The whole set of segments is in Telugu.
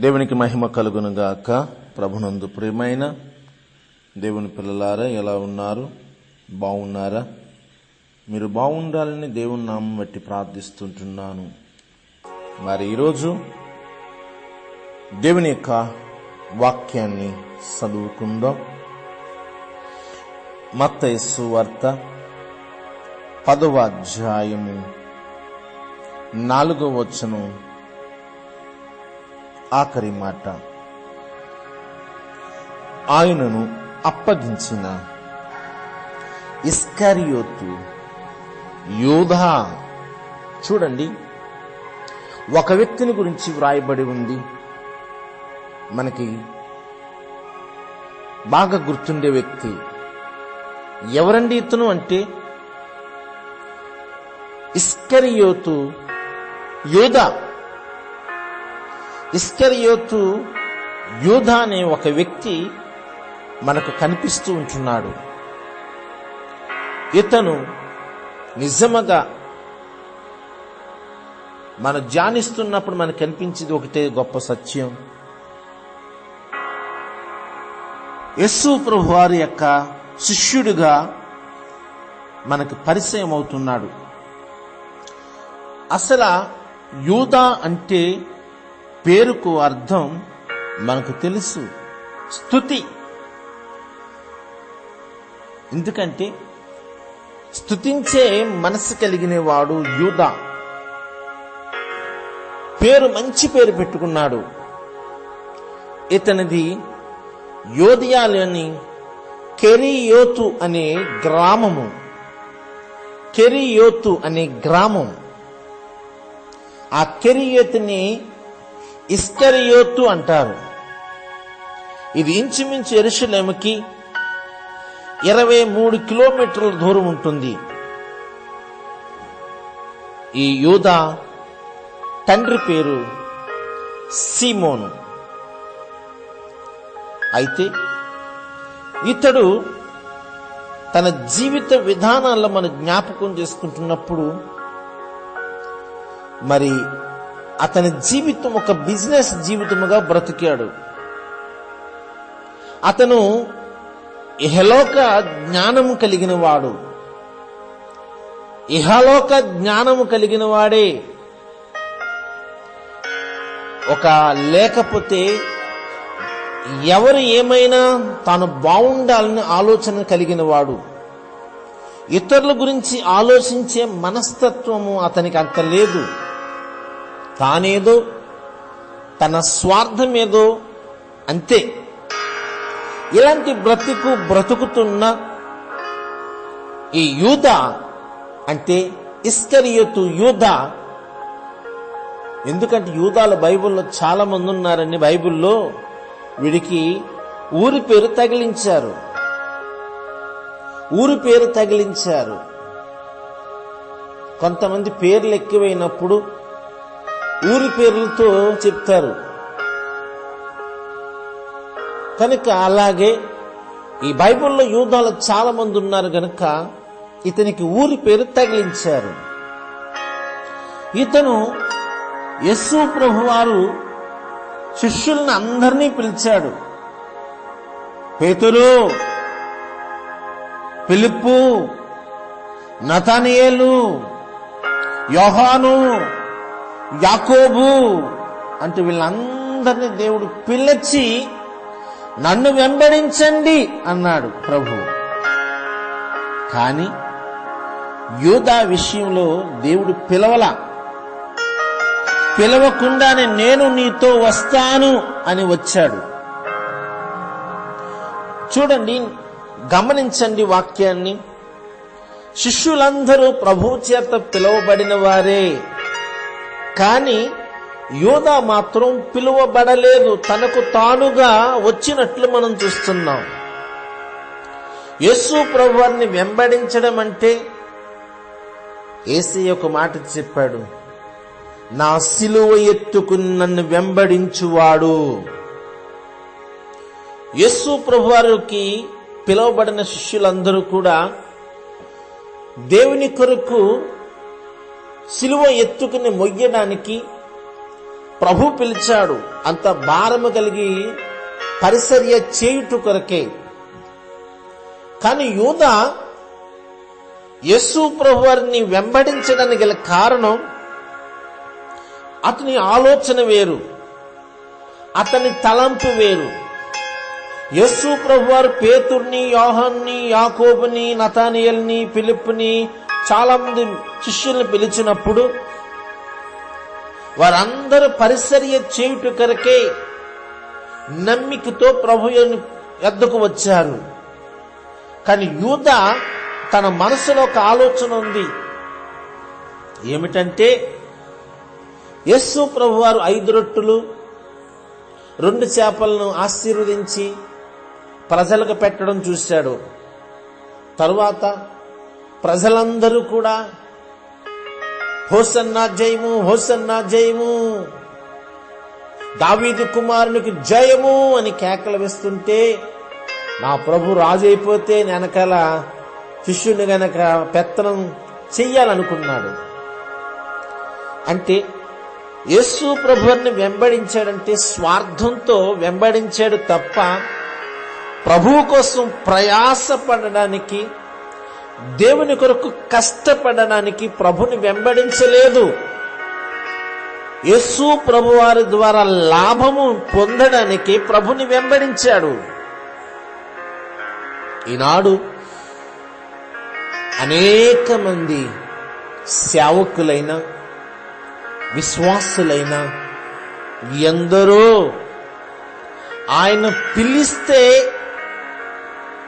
దేవునికి మహిమ కలుగునుగాక. ప్రభునందు ప్రియమైన దేవుని పిల్లలారా ఎలా ఉన్నారు? బాగున్నారా మీరు బాగుండాలని దేవుని నామం బట్టి ప్రార్థిస్తుంటున్నాను. మరి ఈరోజు దేవుని యొక్క వాక్యాన్ని చదువుకుందాం. మత్తయస్సు వార్త పదవ అధ్యాయము నాలుగవ వచనం. ఆఖరి మాట. ఆయనను అప్పగించిన ఇస్కరియోతు యోధా చూడండి ఒక వ్యక్తిని గురించి వ్రాయబడి ఉంది. మనకి బాగా గుర్తుండే వ్యక్తి ఎవరండి ఇతను అంటే? ఇస్కరియోతు యోధా ఇస్కరియోతు యూధా అనే ఒక వ్యక్తి మనకు కనిపిస్తూ ఉంటున్నాడు. ఇతను నిజముగా మనం ధ్యానిస్తున్నప్పుడు మనకు కనిపించేది ఒకటే గొప్ప సత్యం. యస్సు ప్రభు వారి యొక్క శిష్యుడిగా మనకు పరిచయం అవుతున్నాడు అసలు యూదా అంటే పేరుకు అర్థం మనకు తెలుసు. స్థుతి ఎందుకంటే స్థుతించే మనసు కలిగిన వాడు యూదా. పేరు మంచి పేరు పెట్టుకున్నాడు. ఇతనిది యోధియాలోని కెరియోతు అనే గ్రామము. కెరియోతు అనే గ్రామం. ఆ కెరియోతుని ఇస్కరియోత్తు అంటారు. ఇది ఇంచుమించు ఎరుషులేముకి ఇరవై మూడు కిలోమీటర్ల దూరం ఉంటుంది. ఈ యూద తండ్రి పేరు సీమోను. అయితే ఇతడు తన జీవిత విధానాల్లో మనం జ్ఞాపకం చేసుకుంటున్నప్పుడు మరి అతని జీవితం ఒక బిజినెస్ జీవితముగా బ్రతికాడు. అతను ఇహలోక జ్ఞానము కలిగిన వాడు. ఇహలోక జ్ఞానము కలిగిన వాడే. ఒక లేకపోతే ఎవరు ఏమైనా తాను బాగుండాలని ఆలోచన కలిగిన వాడు. ఇతరుల గురించి ఆలోచించే మనస్తత్వము అతనికి అంత లేదు. తానేదో తన స్వార్థమేదో అంతే. ఇలాంటి బ్రతుకు బ్రతుకుతున్న ఈ యూద అంటే ఇస్కరియతు యూద. ఎందుకంటే యూదాల బైబిల్లో చాలా మంది ఉన్నారని బైబిల్లో వీడికి ఊరి పేరు తగిలించారు. ఊరి పేరు తగిలించారు. కొంతమంది పేర్లు ఎక్కువైనప్పుడు ఊరి పేర్లతో చెప్తారు. కనుక అలాగే ఈ బైబిల్లో యూదాలు చాలా మంది ఉన్నారు కనుక ఇతనికి ఊరి పేరు తగిలించారు. ఇతను యస్సు ప్రభు వారు శిష్యుల్ని అందరినీ పిలిచాడు. పేతురు పిలుపు నతనియేలు యోహాను యాకోబు అంటే వీళ్ళందరినీ దేవుడు పిలిచి నన్ను వెంబడించండి అన్నాడు ప్రభు. కానీ యూదా విషయంలో దేవుడు పిలవల. పిలవకుండానే నేను నీతో వస్తాను అని వచ్చాడు. చూడండి గమనించండి వాక్యాన్ని. శిష్యులందరూ ప్రభు చేత పిలువబడిన వారే కానీ యోధా మాత్రం పిలువబడలేదు. తనకు తానుగా వచ్చినట్లు మనం చూస్తున్నాం. యేసు ప్రభువారిని వెంబడించడం అంటే ఏసీ ఒక మాట చెప్పాడు. నా సిలువ ఎత్తుకుని నన్ను వెంబడించువాడు. యస్సు ప్రభువారికి పిలువబడిన శిష్యులందరూ కూడా దేవుని కొరకు సిలువ ఎత్తుకుని మొయ్యడానికి ప్రభు పిలిచాడు. అంత భారము కలిగి పరిసర్య చేయుట కొరకే. కానీ యూద యస్సు ప్రభు వారిని వెంబడించడానికి గల కారణం అతని ఆలోచన వేరు. అతని తలంపు వేరు. యస్సు ప్రభు వారు పేతుర్ని యోహాన్ని యాకోబుని నతానియల్ని పిలుపుని చాలా మంది శిష్యుల్ని పిలిచినప్పుడు వారందరూ పరిసర్య చేయుట కొరకే నమ్మికతో ప్రభు ఎద్దకు వచ్చారు. కానీ యూత తన మనసులో ఒక ఆలోచన ఉంది. ఏమిటంటే యస్సు ప్రభు వారు ఐదు రొట్టులు రెండు చేపలను ఆశీర్వదించి ప్రజలకు పెట్టడం చూశాడు. తరువాత ప్రజలందరూ కూడా హోసన్నా జయము హోసన్నా జయము దావీదు కుమారునికి జయము అని కేకలు వేస్తుంటే నా ప్రభు రాజు అయిపోతే వెనకాల శిష్యుని గనక పెత్తనం చెయ్యాలనుకున్నాడు. అంటే యేసు ప్రభువుని వెంబడించాడంటే స్వార్థంతో వెంబడించాడు తప్ప ప్రభువు కోసం ప్రయాసపడడానికి దేవుని కొరకు కష్టపడడానికి ప్రభుని వెంబడించలేదు. యస్సు ప్రభువారి ద్వారా లాభము పొందడానికి ప్రభుని వెంబడించాడు. ఈనాడు అనేక మంది సేవకులైన విశ్వాసులైన ఎందరో ఆయన పిలిస్తే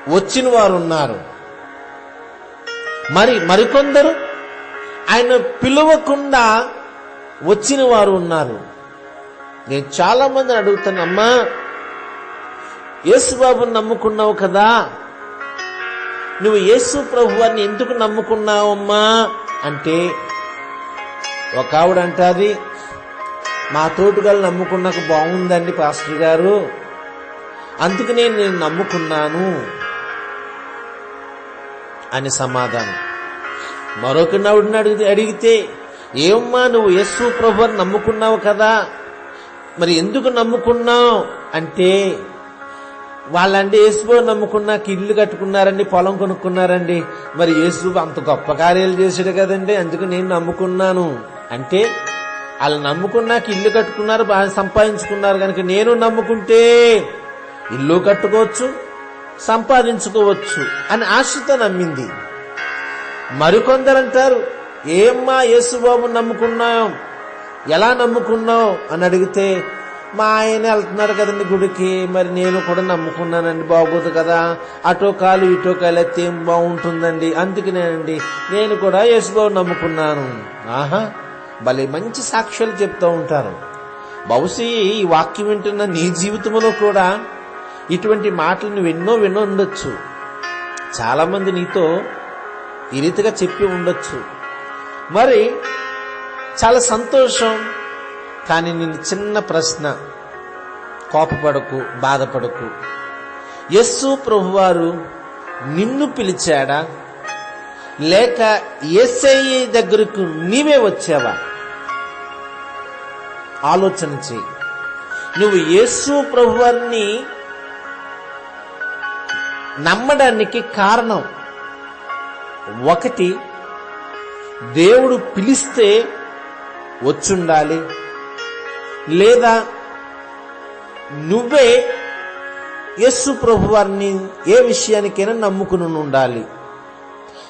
వచ్చిన వారు ఉన్నారు మరి మరికొందరు? ఆయన పిలవకుండా వచ్చిన వారు ఉన్నారు. నేను చాలా మందిని అడుగుతాను అమ్మా యేసుబాబుని నమ్ముకున్నావు కదా? నువ్వు యేసు ప్రభు అని ఎందుకు నమ్ముకున్నావమ్మా అంటే ఒక ఆవిడ అంటాది మా తోటుగాలు నమ్ముకున్నాక బాగుందండి పాస్టర్ గారు. అందుకు నేను నేను నమ్ముకున్నాను. అని సమాధానం. మరొక నవుడిని అడిగితే అడిగితే ఏమమ్మా నువ్వు యస్సు ప్రభు అని నమ్ముకున్నావు కదా? మరి ఎందుకు నమ్ముకున్నావు? అంటే వాళ్ళంటే యేసుబాబు నమ్ముకున్నాక ఇల్లు కట్టుకున్నారండి పొలం కొనుక్కున్నారండి. మరి యేసు అంత గొప్ప కార్యాలు చేశాడు కదండి అందుకు నేను నమ్ముకున్నాను. అంటే వాళ్ళు నమ్ముకున్నాక ఇల్లు కట్టుకున్నారు బాగా సంపాదించుకున్నారు. కనుక నేను నమ్ముకుంటే ఇల్లు కట్టుకోవచ్చు సంపాదించుకోవచ్చు అని ఆశతో నమ్మింది. మరికొందరంటారు ఏమ్మా యేసుబాబు నమ్ముకున్నాం? ఎలా నమ్ముకున్నావు? అని అడిగితే మా ఆయన వెళ్తున్నారు కదండి గుడికి మరి నేను కూడా నమ్ముకున్నానండి బాగోదు కదా. అటో కాలు ఇటో కాలు ఎత్తే ఏం బాగుంటుందండి అందుకనేనండి నేను కూడా యేసుబాబు నమ్ముకున్నాను. ఆహా భలే మంచి సాక్ష్యాలు చెప్తూ ఉంటారు. బహుశీ ఈ వాక్యం వింటున్న నీ జీవితంలో కూడా ఇటువంటి మాటలు నువ్వు ఎన్నో విన్నో ఉండొచ్చు. చాలామంది నీతో ఈ రీతిగా చెప్పి ఉండొచ్చు. మరి చాలా సంతోషం. కానీ నేను చిన్న ప్రశ్న. కోపపడకు బాధపడకు. యస్సు ప్రభువారు నిన్ను పిలిచాడా? లేక ఎస్ఐ దగ్గరకు నీవే వచ్చావా? ఆలోచన చెయ్యి నువ్వు యేసు ప్రభువారిని నమ్మడానికి కారణం. ఒకటి దేవుడు పిలిస్తే వచ్చుండాలి. లేదా నువ్వే యస్సు ప్రభు వారిని ఏ విషయానికైనా నమ్ముకుని ఉండాలి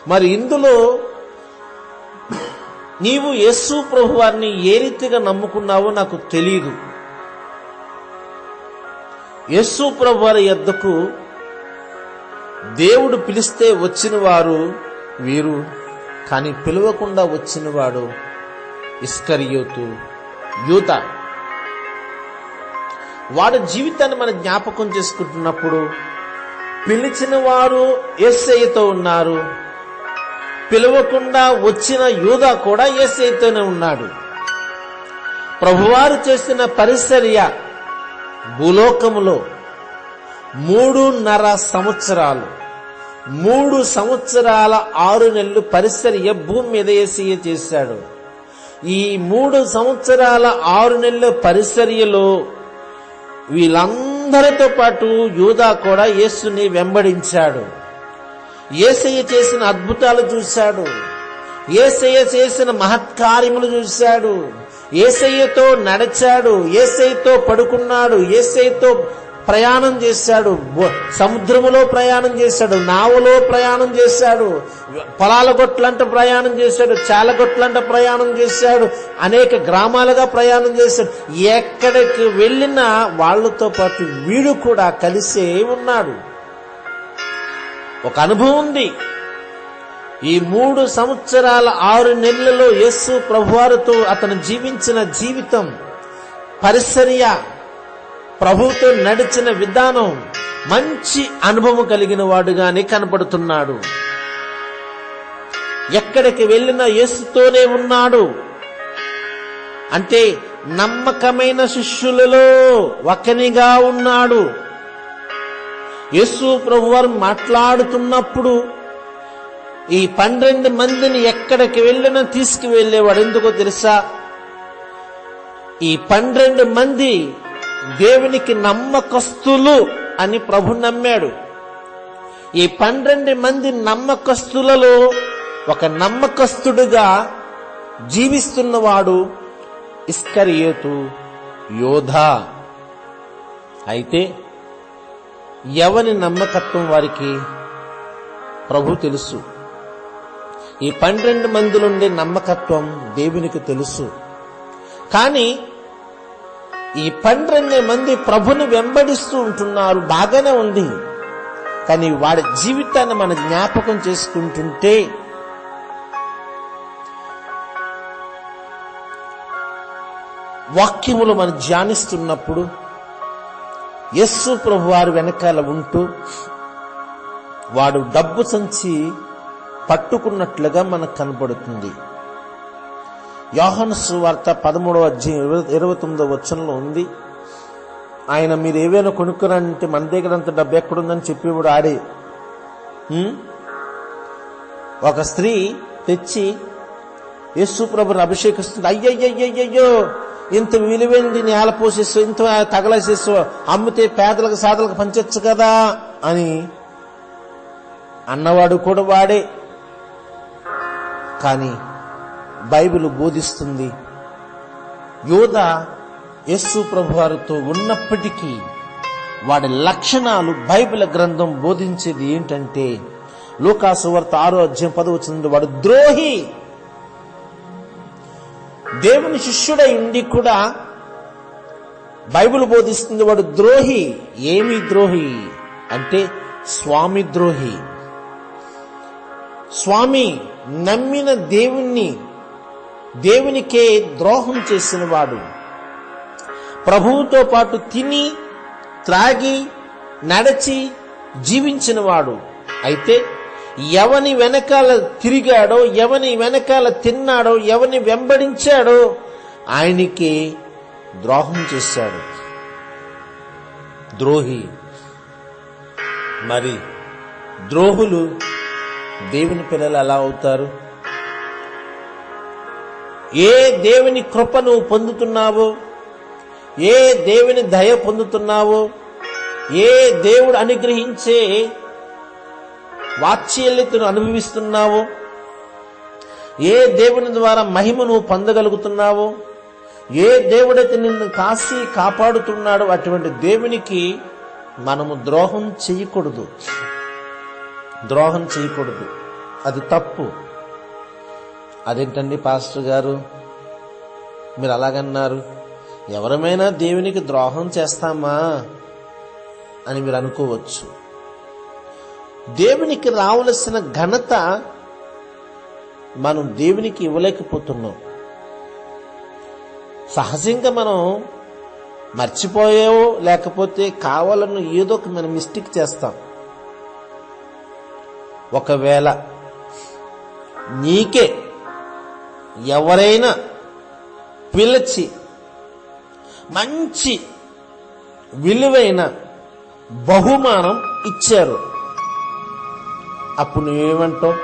మరి ఇందులో నీవు యస్సు ప్రభు వారిని ఏ రీతిగా నమ్ముకున్నావో నాకు తెలియదు యస్సు ప్రభు వారి యొద్దకు దేవుడు పిలిస్తే వచ్చిన వారు వీరు కానీ పిలవకుండా వచ్చినవాడు ఇస్కరియోతు యూత వాడు జీవితాన్ని మనం జ్ఞాపకం చేసుకుంటున్నప్పుడు పిలిచిన వారు ఎస్ఐతో ఉన్నారు పిలవకుండా వచ్చిన యూధ కూడా ఎస్ఐతోనే ఉన్నాడు. ప్రభువారు చేసిన పరిసర్య భూలోకములో మూడున్నర సంవత్సరాలు. మూడు సంవత్సరాల ఆరు నెలలు పరిసర్య భూమి మీద ఏసీయ చేశాడు. ఈ మూడు సంవత్సరాల ఆరు నెలల పరిసరియలో వీళ్ళందరితో పాటు యూదా కూడా యేసుని వెంబడించాడు. ఏసయ్య చేసిన అద్భుతాలు చూశాడు. ఏసయ్య చేసిన మహత్కార్యములు చూశాడు. ఏసయ్యతో నడిచాడు. ఏసయ్యతో పడుకున్నాడు. ఏసయ్యతో ప్రయాణం చేశాడు. సముద్రములో ప్రయాణం చేశాడు. నావలో ప్రయాణం చేశాడు. పొలాల గొట్లంట ప్రయాణం చేశాడు. చాలగొట్లంట ప్రయాణం చేశాడు. అనేక గ్రామాలుగా ప్రయాణం చేశాడు. ఎక్కడికి వెళ్ళినా వాళ్ళతో పాటు వీడు కూడా కలిసే ఉన్నాడు. ఒక అనుభవం ఉంది. ఈ మూడు సంవత్సరాల ఆరు నెలలలో యస్సు ప్రభువారితో అతను జీవించిన జీవితం పరిసర్య ప్రభుతో నడిచిన విధానం మంచి అనుభవం కలిగిన వాడుగానే కనపడుతున్నాడు. ఎక్కడికి వెళ్ళినా యేసుతోనే ఉన్నాడు. అంటే నమ్మకమైన శిష్యులలో ఒకనిగా ఉన్నాడు. యేసు ప్రభువారు మాట్లాడుతున్నప్పుడు ఈ పన్నెండు మందిని ఎక్కడికి వెళ్ళినా తీసుకువెళ్ళేవాడు ఎందుకో తెలుసా? ఈ పన్నెండు మంది దేవునికి నమ్మకస్తులు అని ప్రభు నమ్మాడు. ఈ పన్నెండు మంది నమ్మకస్తులలో ఒక నమ్మకస్తుడుగా జీవిస్తున్నవాడు ఇస్కరియోతు యోధా. అయితే ఎవని నమ్మకత్వం వారికి ప్రభు తెలుసు. ఈ పన్నెండు మందిలుండే నమ్మకత్వం దేవునికి తెలుసు. కానీ ఈ పండ్రన్నే మంది ప్రభుని వెంబడిస్తూ ఉంటున్నారు బాగానే ఉంది. కానీ వాడి జీవితాన్ని మన జ్ఞాపకం చేసుకుంటుంటే వాక్యములు మనం ధ్యానిస్తున్నప్పుడు యస్సు ప్రభు వారు వెనకాల ఉంటూ వాడు డబ్బు సంచి పట్టుకున్నట్లుగా మనకు కనబడుతుంది యోహన్ సువార్త పదమూడవ అధ్యాయం ఇరవై ఇరవై తొమ్మిదవ వచనంలో ఉంది. ఆయన మీరు ఏవైనా కొనుక్కురంటే మన దగ్గర అంత డబ్బు ఎక్కడుందని చెప్పేవాడు ఆడే ఒక స్త్రీ తెచ్చి యేసు ప్రభుని అభిషేకిస్తుంది. అయ్యయ్యయ్యయ్యో ఇంత విలువైనది నేల పోసేసో ఇంత తగలేసేసు అమ్మితే పేదలకు సాదలకు పంచచ్చు కదా అని అన్నవాడు కూడా వాడే. కానీ బైబిల్ బోధిస్తుంది. యోధ యేసు ప్రభువారితో ఉన్నప్పటికీ వాడి లక్షణాలు బైబిల్ గ్రంథం బోధించేది ఏంటంటే లోకాసువార్త ఆరో అధ్యాయం పదవచ్చింది వాడు ద్రోహి. దేవుని శిష్యుడై ఉండి కూడా బైబిల్ బోధిస్తుంది వాడు ద్రోహి. ఏమి ద్రోహి? అంటే స్వామి ద్రోహి. స్వామి నమ్మిన దేవుణ్ణి దేవునికే ద్రోహం చేసిన వాడు ప్రభువుతో పాటు తిని త్రాగి నడచి జీవించినవాడు. అయితే ఎవని వెనకాల తిరిగాడో ఎవని వెనకాల తిన్నాడో ఎవని వెంబడించాడో ఆయనకి ద్రోహం చేశాడు. ద్రోహి. మరి ద్రోహులు దేవుని పిల్లలు ఎలా అవుతారు? ఏ దేవుని కృప నువ్వు పొందుతున్నావో ఏ దేవుని దయ పొందుతున్నావో ఏ దేవుడు అనుగ్రహించే వాత్సల్యతను అనుభవిస్తున్నావో ఏ దేవుని ద్వారా మహిమ నువ్వు పొందగలుగుతున్నావో ఏ దేవుడైతే నిన్ను కాసి కాపాడుతున్నాడో అటువంటి దేవునికి మనము ద్రోహం చేయకూడదు. ద్రోహం చేయకూడదు. అది తప్పు. అదేంటండి పాస్టర్ గారు? మీరు అలాగన్నారు. ఎవరమైనా దేవునికి ద్రోహం చేస్తామా అని మీరు అనుకోవచ్చు. దేవునికి రావలసిన ఘనత మనం దేవునికి ఇవ్వలేకపోతున్నాం. సహజంగా మనం మర్చిపోయావో లేకపోతే కావాలని ఏదో ఒక మనం మిస్టేక్ చేస్తాం. ఒకవేళ నీకే ఎవరైనా పిలిచి మంచి విలువైన బహుమానం ఇచ్చారు. అప్పుడు నువ్వేమంటావు?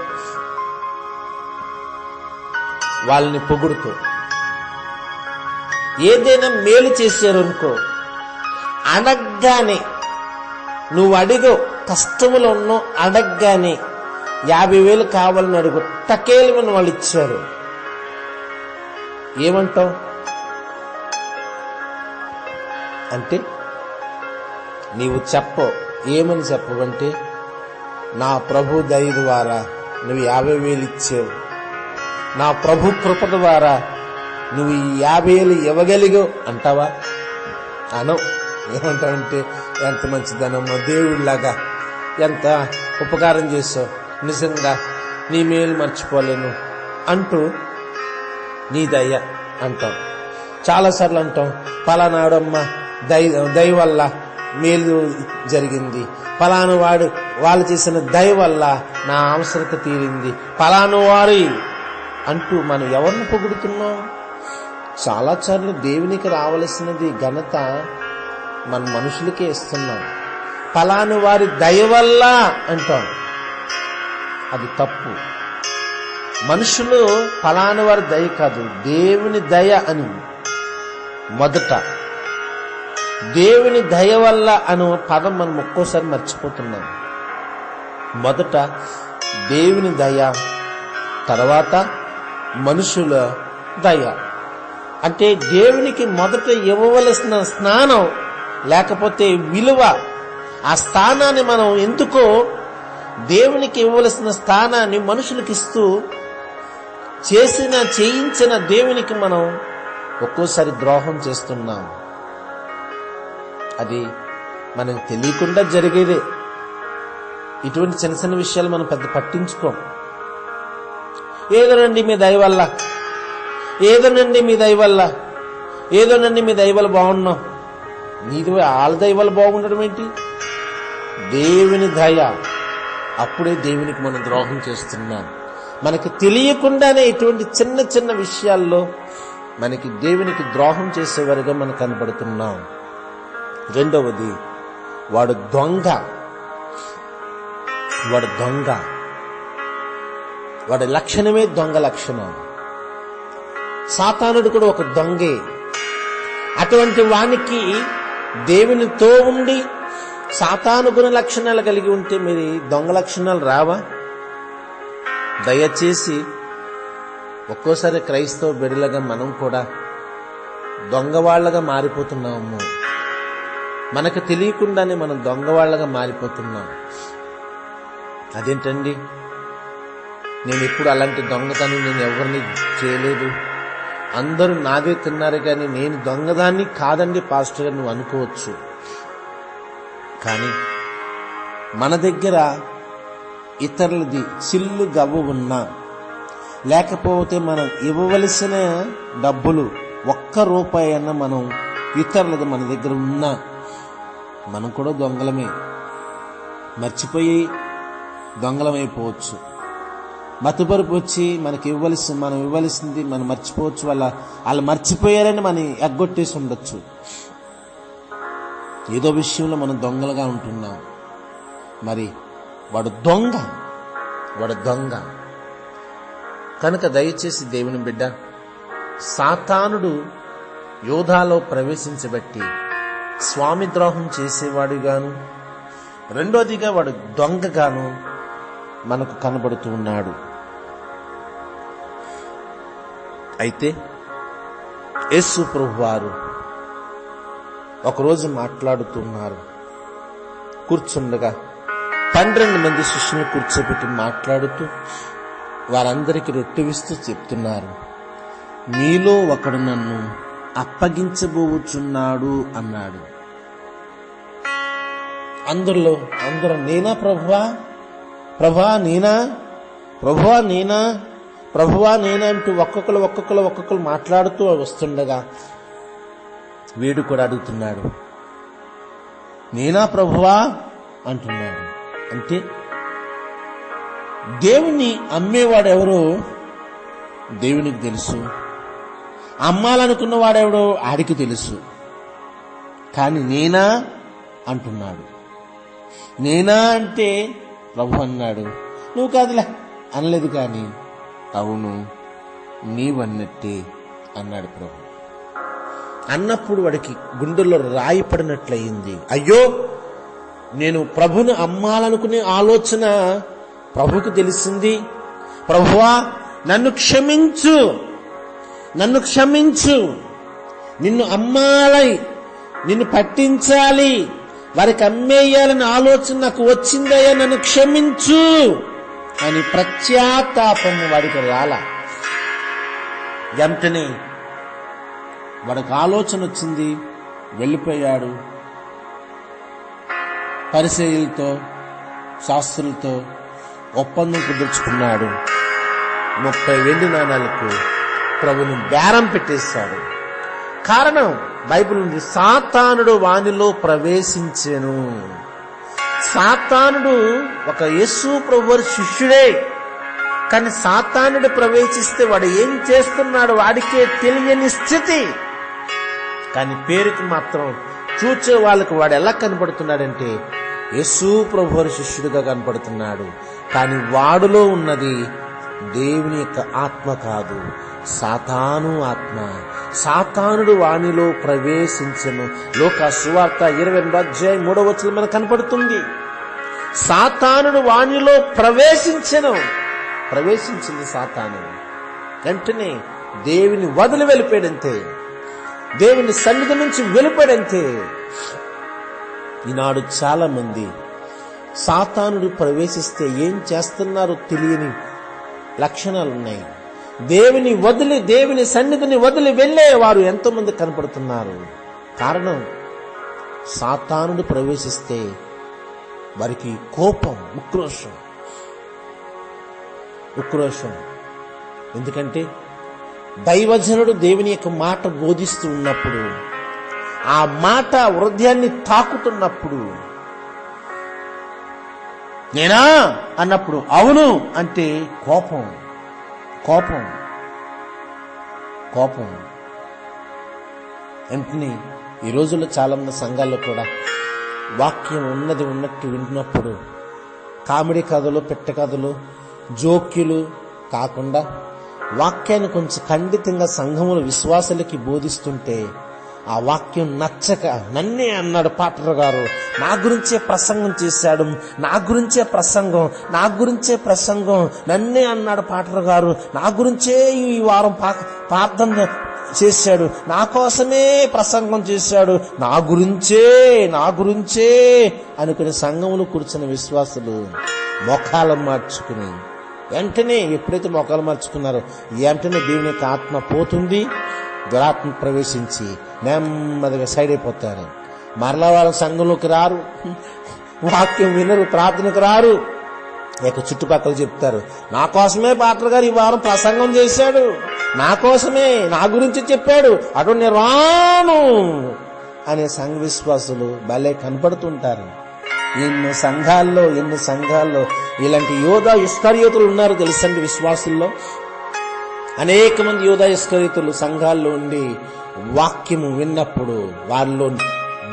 వాళ్ళని పొగుడుతూ. ఏదైనా మేలు చేశారు అనుకో అడగ్గానే నువ్వు అడిగో కష్టములు ఉన్నో అడగ్గానే యాభై వేలు కావాలని అడుగు టకేలమని వాళ్ళు ఇచ్చారు. ఏమంటావు? అంటే నీవు చెప్ప ఏమని చెప్పవంటే నా ప్రభు దయ ద్వారా నువ్వు యాభై వేలు ఇచ్చావు. నా ప్రభు కృప ద్వారా నువ్వు ఈ యాభై వేలు ఇవ్వగలిగావు అంటావా? అనవు ఏమంటావంటే ఎంత మంచిదనమ్మో దేవుడిలాగా ఎంత ఉపకారం చేసావు నిజంగా నీ మేలు మర్చిపోలేను అంటూ నీ దయ అంటాం చాలాసార్లు అంటాం పలానాడమ్మ దయ దయ వల్ల మేలు జరిగింది. పలాను వాడు వాళ్ళు చేసిన దయ వల్ల నా అవసరత తీరింది. పలాను వారి అంటూ మనం ఎవరిని పొగుడుతున్నాం? చాలాసార్లు దేవునికి రావలసినది ఘనత మన మనుషులకే ఇస్తున్నాం. పలాను వారి దయ వల్ల అంటాం. అది తప్పు. మనుషులు ఫలాని వారి దయ కాదు. దేవుని దయ అని మొదట. దేవుని దయ వల్ల అను పదం మనం ఒక్కోసారి మర్చిపోతున్నాం. మొదట దేవుని దయ తర్వాత మనుషుల దయ. అంటే దేవునికి మొదట ఇవ్వవలసిన స్నానం లేకపోతే విలువ ఆ స్థానాన్ని మనం ఎందుకో దేవునికి ఇవ్వవలసిన స్థానాన్ని మనుషులకు ఇస్తూ చేసిన చేయించిన దేవునికి మనం ఒక్కోసారి ద్రోహం చేస్తున్నాం. అది మనకు తెలియకుండా జరిగేదే. ఇటువంటి చిన్న చిన్న విషయాలు మనం పెద్ద పట్టించుకోం. ఏదోనండి మీ దయ వల్ల ఏదోనండి మీ దయ వల్ల ఏదోనండి మీ దయ వల్ల బాగున్నాం. నీది వాళ్ళ దయ వల్ల బాగుండడం ఏంటి? దేవుని దయ. అప్పుడే దేవునికి మనం ద్రోహం చేస్తున్నాం. మనకి తెలియకుండానే ఇటువంటి చిన్న చిన్న విషయాల్లో మనకి దేవునికి ద్రోహం చేసేవారిగా మనం కనబడుతున్నాం. రెండవది వాడు దొంగ. వాడు దొంగ. వాడి లక్షణమే దొంగ లక్షణం. సాతానుడు కూడా ఒక దొంగే. అటువంటి వానికి దేవునితో ఉండి సాతాను గుణ లక్షణాలు కలిగి ఉంటే మీరు దొంగ లక్షణాలు రావా? దయచేసి ఒక్కోసారి క్రైస్తవ బిడలగా మనం కూడా దొంగవాళ్ళగా మారిపోతున్నాము. మనకు తెలియకుండానే మనం దొంగవాళ్ళగా మారిపోతున్నాం. అదేంటండి? నేను ఎప్పుడు అలాంటి దొంగతనం నేను ఎవరిని చేయలేదు. అందరూ నాదే తిన్నారు కానీ నేను దొంగదాన్ని కాదండి పాస్టర్ నువ్వు అనుకోవచ్చు. కానీ మన దగ్గర ఇతరులది చిల్లు గవ్వ ఉన్నా. లేకపోతే మనం ఇవ్వవలసిన డబ్బులు ఒక్క రూపాయి అన్న మనం ఇతరులది మన దగ్గర ఉన్నా. మనం కూడా దొంగలమే. మర్చిపోయి దొంగలమైపోవచ్చు. మతపరుపు వచ్చి మనకి ఇవ్వవలసి మనం ఇవ్వవలసింది మనం మర్చిపోవచ్చు. వాళ్ళ వాళ్ళు మర్చిపోయారని మనం ఎగ్గొట్టేసి ఉండొచ్చు. ఏదో విషయంలో మనం దొంగలుగా ఉంటున్నాం. మరి వాడు దొంగ. వాడు దొంగ. కనుక దయచేసి దేవుని బిడ్డ సాతానుడు యోధాలో ప్రవేశించబట్టి స్వామి ద్రోహం చేసేవాడుగాను రెండోదిగా వాడు దొంగగాను మనకు కనబడుతూ ఉన్నాడు. అయితే యేసు ప్రభు వారు ఒకరోజు మాట్లాడుతున్నారు కూర్చుండగా పన్నెండు మంది శిష్యులు కూర్చోబెట్టి మాట్లాడుతూ వారందరికీ రొట్టెవిస్తూ చెప్తున్నారు. మీలో ఒకడు నన్ను అప్పగించబోచున్నాడు అన్నాడు. అందరిలో అందరూ నేనా ప్రభువా? ప్రభా నేనా? ప్రభువా నేనా? ప్రభువా నేనా? అంటూ ఒక్కొక్కరు ఒక్కొక్కరు ఒక్కొక్కరు మాట్లాడుతూ వస్తుండగా వీడు కూడా అడుగుతున్నాడు. నేనా ప్రభువా? అంటున్నాడు. అంటే దేవుణ్ణి అమ్మేవాడెవరో దేవునికి తెలుసు. అమ్మాలనుకున్న వాడెవడో ఆడికి తెలుసు. కానీ నేనా అంటున్నాడు. నేనా అంటే ప్రభు అన్నాడు. నువ్వు కాదులే అనలేదు కానీ అవును నీవన్నట్టే అన్నాడు ప్రభు. అన్నప్పుడు వాడికి గుండెల్లో రాయి పడినట్లయింది. అయ్యో నేను ప్రభును అమ్మాలనుకునే ఆలోచన ప్రభుకు తెలిసింది. ప్రభువా నన్ను క్షమించు. నన్ను క్షమించు. నిన్ను అమ్మాలై నిన్ను పట్టించాలి. వారికి అమ్మేయాలని ఆలోచన నాకు వచ్చిందయ్యా నన్ను క్షమించు. అని ప్రత్యాతాపం వాడికి రాల. వెంటనే వాడికి ఆలోచన వచ్చింది వెళ్ళిపోయాడు. పరిశీలతో శాస్త్రులతో ఒప్పందం కుదుర్చుకున్నాడు. ముప్పై వెండి నాణాలకు ప్రభుని బేరం పెట్టేశాడు. కారణం బైబిల్ ఉంది సాతానుడు వానిలో ప్రవేశించెను. సాతానుడు ఒక యేసు ప్రభు శిష్యుడే. కానీ సాతానుడు ప్రవేశిస్తే వాడు ఏం చేస్తున్నాడు వాడికే తెలియని స్థితి. కానీ పేరుకి మాత్రం చూచే వాళ్ళకి వాడు ఎలా కనపడుతున్నాడంటే యేసు ప్రభు శిష్యుడిగా కనపడుతున్నాడు. కానీ వాడులో ఉన్నది దేవుని యొక్క ఆత్మ కాదు. సాతాను ఆత్మ. సాతానుడు వాణిలో ప్రవేశించను. లోక సువార్త ఇరవై రెండు అధ్యాయం మూడవ వచ్చిన మనకు కనపడుతుంది. సాతానుడు వాణిలో ప్రవేశించను. ప్రవేశించింది సాతాను. వెంటనే దేవుని వదిలి వెళ్ళిపోయాడంతే. దేవుని సన్నిధి నుంచి వెళ్ళిపోయాడంతే. ఈనాడు చాలా మంది సాతానుడు ప్రవేశిస్తే ఏం చేస్తున్నారో తెలియని లక్షణాలు ఉన్నాయి దేవుని వదిలి దేవుని సన్నిధిని వదిలి వెళ్ళే వారు ఎంతో మంది కనపడుతున్నారు. కారణం సాతానుడు ప్రవేశిస్తే వారికి కోపం ఉక్రోషం. ఉక్రోషం. ఎందుకంటే దైవజనుడు దేవుని యొక్క మాట బోధిస్తూ ఉన్నప్పుడు ఆ మాట హృదయాన్ని తాకుతున్నప్పుడు నేనా? అన్నప్పుడు అవును అంటే కోపం కోపం కోపం. వెంటనే ఈ రోజుల్లో చాలా మంది సంఘాల్లో కూడా వాక్యం ఉన్నది ఉన్నట్టు వింటున్నప్పుడు కామెడీ కథలు పెట్ట కథలు జోక్యులు కాకుండా వాక్యాన్ని కొంచెం ఖండితంగా సంఘములు విశ్వాసులకి బోధిస్తుంటే ఆ వాక్యం నచ్చక నన్నే అన్నాడు పాటర్ గారు. నా గురించే ప్రసంగం చేశాడు. నా గురించే ప్రసంగం. నా గురించే ప్రసంగం. నన్నే అన్నాడు పాటర్ గారు. నా గురించే ఈ వారం పా ప్రార్థన చేశాడు. నా కోసమే ప్రసంగం చేశాడు. నా గురించే నా గురించే అనుకుని సంఘములు కూర్చున్న విశ్వాసులు మొఖాలు మార్చుకుని వెంటనే ఎప్పుడైతే మొఖాలు మార్చుకున్నారో వెంటనే దేవుని యొక్క ఆత్మ పోతుంది. దురాత్మ ప్రవేశించి నెమ్మదిగా సైడ్ అయిపోతారు. మరలా వాళ్ళ సంఘంలోకి రారు. వాక్యం వినరు ప్రార్థనకు రారు. ఇక చుట్టుపక్కల చెప్తారు నా కోసమే పాత్ర గారు ఈ వారం ప్రసంగం చేశాడు. నా కోసమే నా గురించి చెప్పాడు. అటు నేను రాను అనే సంఘ విశ్వాసులు భలే కనపడుతుంటారు. ఎన్ని సంఘాల్లో ఎన్ని సంఘాల్లో ఇలాంటి యోధ ఇస్కర్యోతులు ఉన్నారు తెలుసండి విశ్వాసుల్లో? అనేక మంది యోధయస్కరితులు సంఘాల్లో ఉండి వాక్యము విన్నప్పుడు వారిలో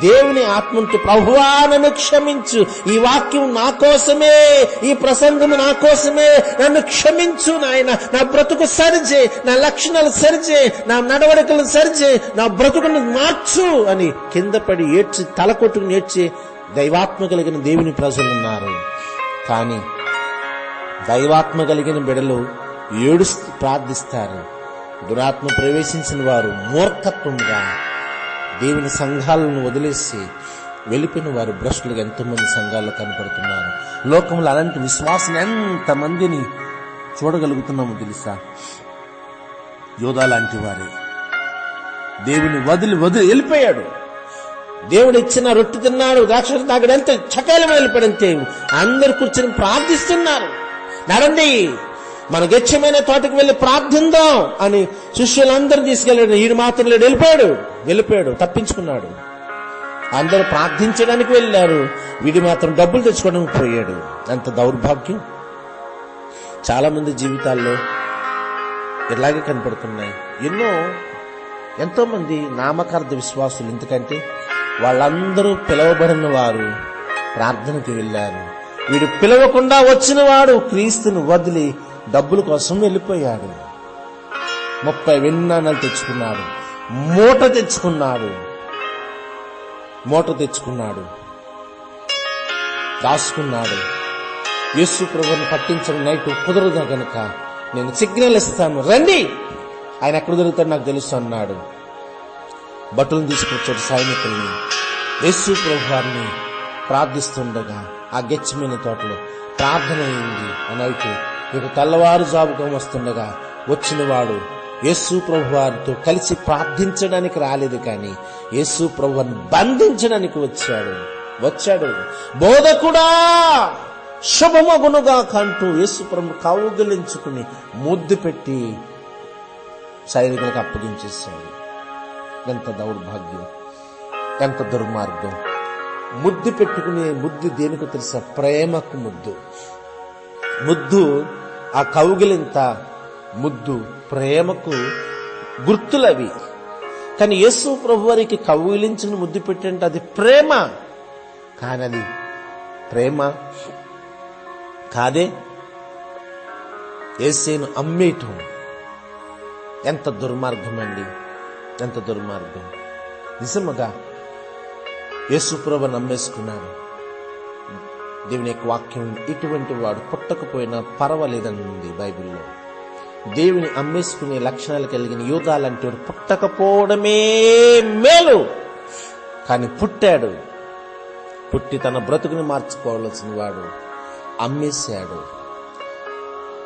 దేవుని ఆత్మంటి ప్రభువా నన్ను క్షమించు. ఈ వాక్యం నా కోసమే ఈ ప్రసంగము నా కోసమే. నన్ను క్షమించు నాయన. నా బ్రతుకు సరిచే నా లక్షణాలు సరిచే నా నడవడికలు సరిచే నా బ్రతుకును మార్చు అని కింద పడి ఏడ్చి తలకొట్టుకు ఏడ్చి దైవాత్మ కలిగిన దేవుని ప్రజలు ఉన్నారు. కానీ దైవాత్మ కలిగిన బిడలు ఏడుస్తూ ప్రార్థిస్తారు. దురాత్మ ప్రవేశించిన వారు మూర్ఖత్వంగా దేవుని సంఘాలను వదిలేసి వెళ్ళిపోయిన వారు భ్రష్టులుగా ఎంతోమంది సంఘాల్లో కనపడుతున్నారు. లోకంలో అలాంటి విశ్వాసం ఎంతమందిని చూడగలుగుతున్నామో తెలుసా? యోధా లాంటి వారే. దేవుని వదిలి వదిలి వెళ్ళిపోయాడు. దేవుడు ఇచ్చిన రొట్టె తిన్నాడు ద్రాక్ష తాగడు ఎంత చకాలం వెళ్ళిపోయాడంతే అందరు కూర్చొని ప్రార్థిస్తున్నారు. నడండి మన గచ్చమైన తోటకు వెళ్ళి ప్రార్థిందాం అని శిష్యులందరూ తీసుకెళ్ళాడు. ఈయన మాత్రం లేడు. వెళ్ళిపోయాడు. వెళ్ళిపోయాడు. తప్పించుకున్నాడు. అందరూ ప్రార్థించడానికి వెళ్ళారు. వీడి మాత్రం డబ్బులు తెచ్చుకోవడానికి పోయాడు. అంత దౌర్భాగ్యం. చాలా మంది జీవితాల్లో ఇలాగే కనపడుతున్నాయి. ఎన్నో ఎంతో మంది నామకార్థ విశ్వాసులు. ఎందుకంటే వాళ్ళందరూ పిలవబడిన వారు ప్రార్థనకి వెళ్ళారు. వీడు పిలవకుండా వచ్చిన వాడు వదిలి డబ్బుల కోసం వెళ్ళిపోయాడు. ముప్పై వెన్నాణాలు తెచ్చుకున్నాడు. మూట తెచ్చుకున్నాడు. మూట తెచ్చుకున్నాడు. దాచుకున్నాడు. యేసు ప్రభుని పట్టించడం నైట్ కుదరదు గనుక నేను సిగ్నల్ ఇస్తాను. రండి! ఆయన ఎక్కడ దొరుకుతాడు నాకు తెలుసు అన్నాడు. బట్టలు తీసుకొచ్చాడు సైనికుల్ని. యేసు ప్రభు వారిని ప్రార్థిస్తుండగా ఆ గెచ్చిమైన తోటలో ప్రార్థన అయింది. నైట్ ఇక తెల్లవారుజాముగా వస్తుండగా వచ్చినవాడు యేసు ప్రభు వారితో కలిసి ప్రార్థించడానికి రాలేదు కానీ యేసు ప్రభుని బంధించడానికి వచ్చాడు. వచ్చాడు. బోధకుడా శుభమగునుగా కంటూ యేసు ప్రభు కౌగిలించుకుని ముద్దు పెట్టి సైనికులకు అప్పగించేశాడు. ఎంత దౌర్భాగ్యం ఎంత దుర్మార్గం. ముద్దు పెట్టుకునే ముద్దు దేనికి తెలుసా? ప్రేమకు ముద్దు. ముద్దు ఆ కౌగిలింత ముద్దు ప్రేమకు గుర్తులవి. కానీ యేసు ప్రభు వారికి కౌగిలించిన ముద్దు పెట్టంటే అది ప్రేమ. కానది ప్రేమ కాదే. ఏసేను అమ్మేయటం. ఎంత దుర్మార్గం అండి ఎంత దుర్మార్గం. నిజముగా యేసుప్రభ నమ్మేసుకున్నాడు దేవుని యొక్క వాక్యం ఇటువంటి వాడు పుట్టకపోయినా పర్వాలేదని ఉంది బైబిల్లో. దేవుని అమ్మేసుకునే లక్షణాలు కలిగిన యూదాలంటే వాడు పుట్టకపోవడమే మేలు. కానీ పుట్టాడు. పుట్టి తన బ్రతుకుని మార్చుకోవాల్సిన వాడు అమ్మేశాడు.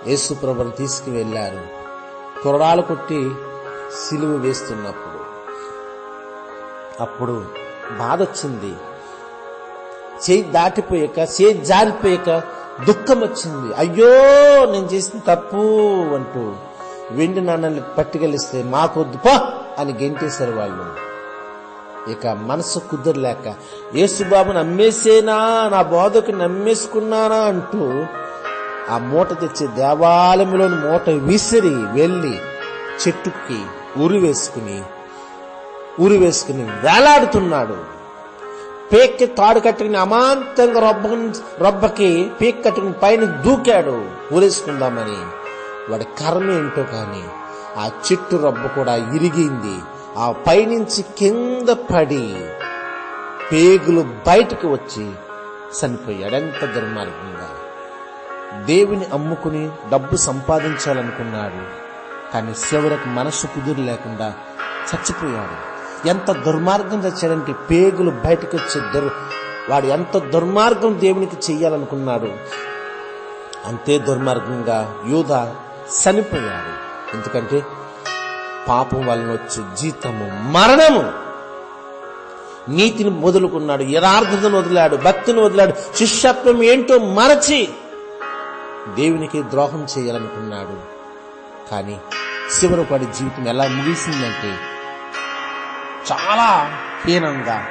యేసుప్రభుని తీసుకువెళ్ళారు. తొరడాలు కొట్టి సిలువ వేస్తున్నప్పుడు. అప్పుడు బాధ వచ్చింది చేయి దాటిపోయాక చేయి జారిపోయాక దుఃఖం వచ్చింది. అయ్యో నేను చేసిన తప్పు అంటూ వెండి నాన్నల్ని పట్టుకెళ్ళిస్తే మాకొద్దు పో అని గెంటేశారు వాళ్ళు. ఇక మనసు కుదరలేక యేసుబాబు నమ్మేసేనా? నా బోధకు నమ్మేసుకున్నానా? అంటూ ఆ మూట తెచ్చి దేవాలయంలోని మూట విసిరి వెళ్ళి చెట్టుకి ఉరి వేసుకుని ఉరి వేసుకుని వేలాడుతున్నాడు. పేక్కి తాడు కట్టుకుని అమాంతంగా రొబ్బ రొబ్బకి పీక్ కట్టుకుని పైన దూకాడు. ఊరేసుకుందామని. వాడి కర్మ ఏంటో కానీ ఆ చెట్టు రొబ్బ కూడా ఇరిగింది. ఆ పైనుంచి కింద పడి పేగులు బయటకు వచ్చి చనిపోయాడు. ఎంత దుర్మార్గంగా. దేవుని అమ్ముకుని డబ్బు సంపాదించాలనుకున్నాడు. కానీ చివరకు మనసు కుదురు లేకుండా చచ్చిపోయాడు. ఎంత దుర్మార్గం చచ్చాడంటే పేగులు బయటకు వచ్చే దుర్ వాడు ఎంత దుర్మార్గం దేవునికి చెయ్యాలనుకున్నాడు. అంతే దుర్మార్గంగా యూద చనిపోయాడు. ఎందుకంటే పాపం వలన వచ్చే జీతము మరణము. నీతిని వదులుకున్నాడు యథార్థతను వదిలాడు భక్తిని వదిలాడు శిష్యత్వం ఏంటో మరచి దేవునికి ద్రోహం చేయాలనుకున్నాడు. కానీ చివరి పడి జీవితం ఎలా ముగిసిందంటే చాలా హీనంగా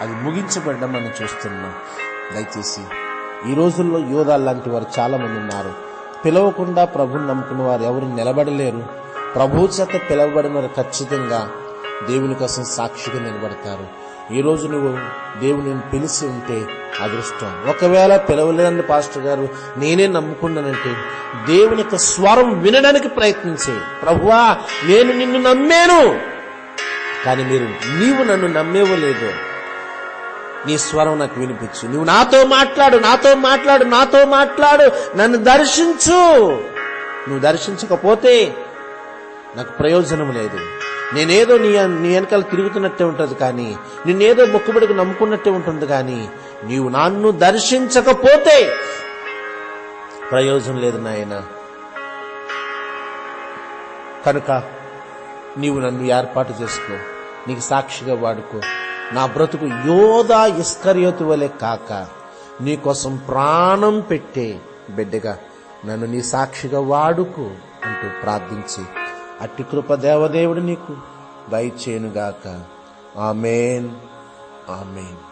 అది ముగించబడ్డం మనం చూస్తున్నాం. దయచేసి ఈ రోజుల్లో యోధాలు లాంటి వారు చాలా మంది ఉన్నారు. పిలవకుండా ప్రభుని నమ్ముకున్న వారు ఎవరు నిలబడలేరు. ప్రభు చేత పిలవబడిన వారు ఖచ్చితంగా దేవుని కోసం సాక్షిగా నిలబడతారు. ఈ రోజు నువ్వు దేవుని పిలిచి ఉంటే అదృష్టం. ఒకవేళ పిలవలేదండి పాస్టర్ గారు నేనే నమ్ముకున్నానంటే దేవుని యొక్క స్వరం వినడానికి ప్రయత్నించే. ప్రభువా నేను నిన్ను నమ్మాను. కానీ మీరు నీవు నన్ను నమ్మేవో లేదో. నీ స్వరం నాకు వినిపించు. నువ్వు నాతో మాట్లాడు నాతో మాట్లాడు నాతో మాట్లాడు. నన్ను దర్శించు. నువ్వు దర్శించకపోతే నాకు ప్రయోజనం లేదు. నేనేదో నీ నీ వెనకాల తిరుగుతున్నట్టే ఉంటుంది కానీ నిన్నేదో మొక్కుబడికి నమ్ముకున్నట్టే ఉంటుంది కానీ నీవు నన్ను దర్శించకపోతే ప్రయోజనం లేదు నాయన. కనుక నీవు నన్ను ఏర్పాటు చేసుకో. నీకు సాక్షిగా వాడుకో. నా బ్రతుకు యోధా ఇస్కర్యోతు వలె కాక నీకోసం ప్రాణం పెట్టే బిడ్డగా నన్ను నీ సాక్షిగా వాడుకో అంటూ ప్రార్థించి అట్టి కృప దేవదేవుడు నీకు దయచేనుగాక ఆమెన్. ఆమెన్.